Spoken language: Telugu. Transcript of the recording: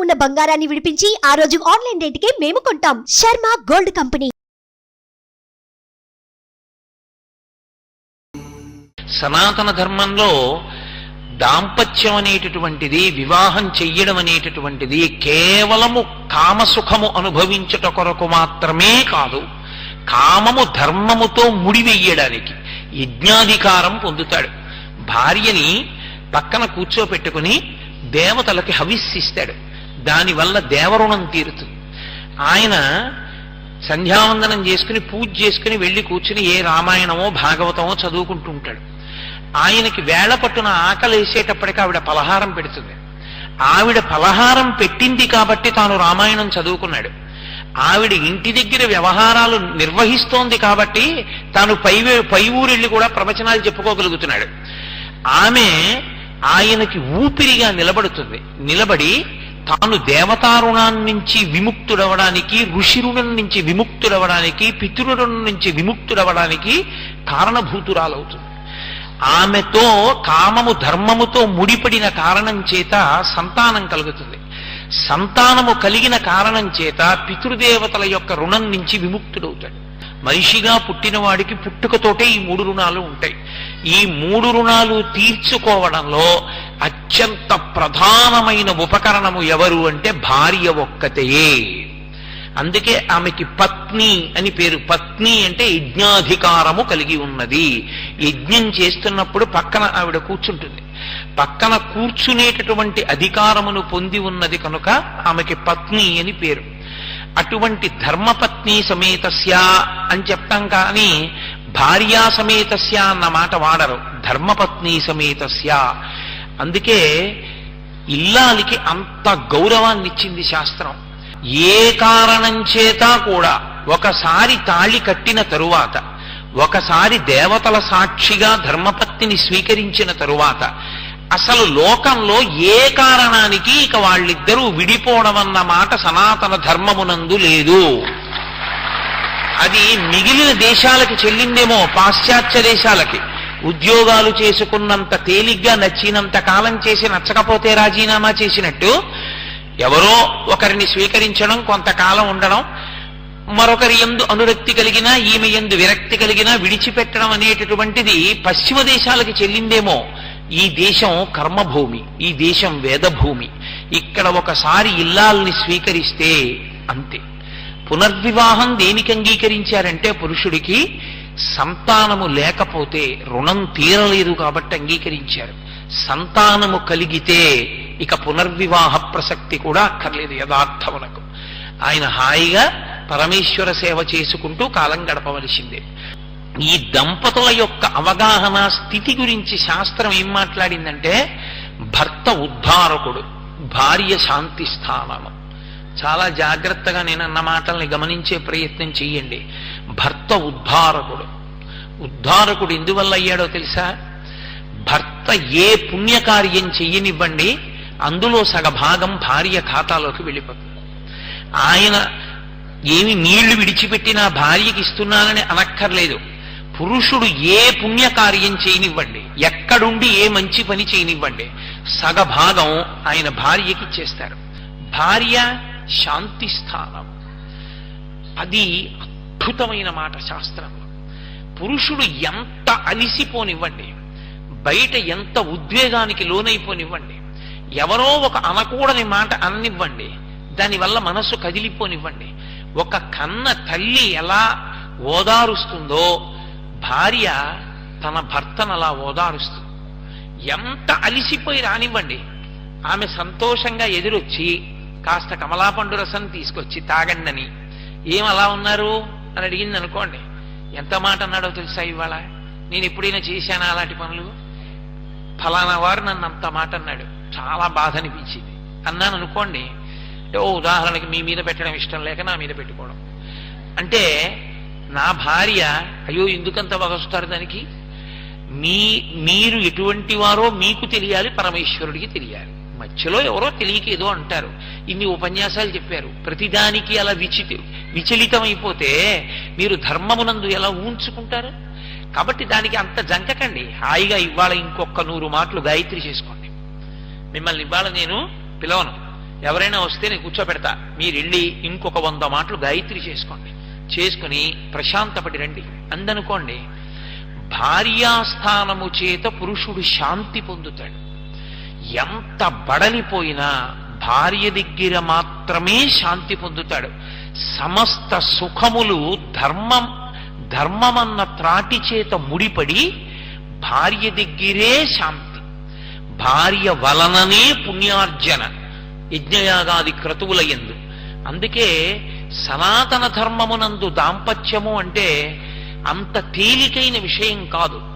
ఉన్న బంగారాన్ని విడిపించి ఆ రోజు ఆన్లైన్ రేటుకే మేము కొంటాం. Sharma gold company. సనాతన ధర్మంలో దాంపత్యం అనేటటువంటిది వివాహం చెయ్యడం అనేటటువంటిది కేవలము కామసుఖము అనుభవించుట కొరకు మాత్రమే కాదు కామము ధర్మముతో ముడివెయ్యడానికి యజ్ఞాధికారం పొందుతాడు. భార్యని పక్కన కూర్చోపెట్టుకుని దేవతలకి హవిస్సిస్తాడు దానివల్ల దేవరుణం తీరుతుంది. ఆయన సంధ్యావందనం చేసుకుని పూజ చేసుకుని వెళ్ళి కూర్చుని ఏ రామాయణమో భాగవతమో చదువుకుంటూ ఉంటాడు ఆయనకి వేళ పట్టున ఆకలి వేసేటప్పటికి ఆవిడ పలహారం పెడుతుంది. ఆవిడ పలహారం పెట్టింది కాబట్టి తాను రామాయణం చదువుకున్నాడు. ఆవిడ ఇంటి దగ్గర వ్యవహారాలు నిర్వహిస్తోంది కాబట్టి తాను పై పై ఊరెళ్ళి కూడా ప్రవచనాలు చెప్పుకోగలుగుతున్నాడు. ఆమె ఆయనకి ఊపిరిగా నిలబడుతుంది. నిలబడి తాను దేవతారుణాన్ని నుంచి విముక్తుడవడానికి ఋషి రుణం నుంచి విముక్తుడవడానికి పితృరుణం నుంచి విముక్తుడవడానికి కారణభూతురాలవుతుంది. ఆమెతో కామము ధర్మముతో ముడిపడిన కారణం చేత సంతానం కలుగుతుంది. సంతానము కలిగిన కారణం చేత పితృదేవతల యొక్క రుణం నుంచి విముక్తుడవుతాడు. మనిషిగా పుట్టినవాడికి పుట్టుకతోటే ఈ మూడు రుణాలు ఉంటాయి. ఈ మూడు రుణాలు తీర్చుకోవడంలో అత్యంత ప్రధానమైన ఉపకరణము ఎవరు అంటే భార్య ఒక్కతయే అందుకే ఆమెకి పత్ని అని పేరు. పత్ని అంటే యజ్ఞాధికారము కలిగి ఉన్నది. యజ్ఞం చేస్తున్నప్పుడు పక్కన ఆవిడ కూర్చుంటుంది. పక్కన కూర్చునేటటువంటి అధికారమును పొంది ఉన్నది కనుక ఆమెకి పత్ని అని పేరు. అటువంటి ధర్మపత్ని సమేతస్య అని చెప్తాం కానీ భార్యా సమేతస్య అన్న మాట వాడరు. ధర్మపత్ని సమేతస్య. అందుకే ఇల్లాలికి అంత గౌరవాన్ని ఇచ్చింది శాస్త్రం. ఏ కారణం చేత కూడా ఒకసారి తాళి కట్టిన తరువాత ఒకసారి దేవతల సాక్షిగా ధర్మపత్నిని స్వీకరించిన తరువాత అసలు లోకంలో ఏ కారణానికి ఇక వాళ్ళిద్దరూ విడిపోవడం అన్న మాట సనాతన ధర్మమునందు లేదు. అది మిగిలిన దేశాలకి చెల్లిందేమో పాశ్చాత్య దేశాలకి. ఉద్యోగాలు చేసుకున్నంత తేలిగ్గా నచ్చినంత కాలం చేసి నచ్చకపోతే రాజీనామా చేసినట్టు ఎవరో ఒకరిని స్వీకరించడం కొంతకాలం ఉండడం మరొకరి ఎందు అనురక్తి కలిగినా ఈమె ఎందు విరక్తి కలిగినా విడిచిపెట్టడం అనేటటువంటిది పశ్చిమ దేశాలకి చెల్లిందేమో ఈ దేశం కర్మభూమి ఈ దేశం వేదభూమి. ఇక్కడ ఒకసారి ఇల్లాల్ని స్వీకరిస్తే అంతే. పునర్వివాహం దేనికి అంగీకరించారంటే పురుషుడికి సంతానము లేకపోతే రుణం తీరలేదు కాబట్టి అంగీకరించారు. సంతానము కలిగితే ఇక పునర్వివాహ ప్రసక్తి కూడా అక్కర్లేదు యథార్థమునకు. ఆయన హాయిగా పరమేశ్వర సేవ చేసుకుంటూ కాలం గడపవలసిందే. ఈ దంపతుల యొక్క అవగాహన స్థితి గురించి శాస్త్రం ఏం మాట్లాడిందంటే భర్త ఉద్ధారకుడు భార్య శాంతి స్థానము చాలా జాగ్రత్తగా నేను అన్న మాటల్ని గమనించే ప్రయత్నం చెయ్యండి. భర్త ఉద్ధారకుడు. ఉద్ధారకుడు ఎందువల్ల అయ్యాడో తెలుసా? భర్త ఏ పుణ్యకార్యం చెయ్యనివ్వండి అందులో సగభాగం భార్య ఖాతాలోకి వెళ్ళిపోతుంది. ఆయన ఏమి నీళ్ళు విడిచిపెట్టినా భార్యకి ఇస్తున్నానని అనక్కర్లేదు. పురుషుడు ఏ పుణ్యకార్యం చేయనివ్వండి ఎక్కడుండి ఏ మంచి పని చేయనివ్వండి సగభాగం ఆయన భార్యకి ఇచ్చేస్తారు. భార్య శాంతి స్థానం. అది అద్భుతమైన మాట శాస్త్రంలో పురుషుడు ఎంత అలిసిపోనివ్వండి బయట ఎంత ఉద్వేగానికి లోనైపోనివ్వండి ఎవరో ఒక అనకూడని మాట అన్నివ్వండి దానివల్ల మనస్సు కదిలిపోనివ్వండి. ఒక కన్న తల్లి ఎలా ఓదారుస్తుందో భార్య తన భర్తను అలా ఓదారుస్తుంది. ఎంత అలిసిపోయి రానివ్వండి ఆమె సంతోషంగా ఎదురొచ్చి కాస్త కమలాపండు రసం తీసుకొచ్చి తాగండని. ఏం అలా ఉన్నారు? అని అడిగింది అనుకోండి ఎంత మాట అన్నాడో తెలుసా ఇవాళ? నేను ఎప్పుడైనా చేశానా అలాంటి పనులు? ఫలానా వారు నన్ను అంత మాట అన్నాడు. చాలా బాధ అనిపించింది. అన్నాను అనుకోండి అంటే ఓ ఉదాహరణకి మీ మీద పెట్టడం ఇష్టం లేక నా మీద పెట్టుకోవడం. అంటే నా భార్య అయ్యో ఎందుకంత వగస్తారు దానికి? మీ మీరు ఎటువంటి వారో మీకు తెలియాలి పరమేశ్వరుడికి తెలియాలి. మధ్యలో ఎవరో తెలియక ఏదో అంటారు. ఇన్ని ఉపన్యాసాలు చెప్పారు. ప్రతిదానికి అలా విచితి విచలితమైపోతే మీరు ధర్మమునందు ఎలా ఊంచుకుంటారు కాబట్టి దానికి అంత జంకకండి. హాయిగా ఇవాళ ఇంకొక నూరు మాటలు గాయత్రి చేసుకోండి. మిమ్మల్ని ఇవాళ నేను పిలవను. ఎవరైనా వస్తే నేను కూర్చోబెడతా మీరు వెళ్ళి ఇంకొక వంద మాటలు గాయత్రి చేసుకోండి. చేసుకుని ప్రశాంతపడి రండి. అందనుకోండి భార్యాస్థానము చేత పురుషుడు శాంతి పొందుతాడు. ఎంత బడలిపోయినా భార్య దగ్గర మాత్రమే శాంతి పొందుతాడు. సమస్త సుఖములు ధర్మం ధర్మమన్న త్రాటి చేత ముడిపడి భార్య దగ్గరే శాంతి. భార్య వలననే పుణ్యార్జన యజ్ఞయాగాది క్రతువుల ఎందు. అందుకే సనాతన ధర్మమునందు దాంపత్యము అంటే అంత తేలికైన విషయం కాదు.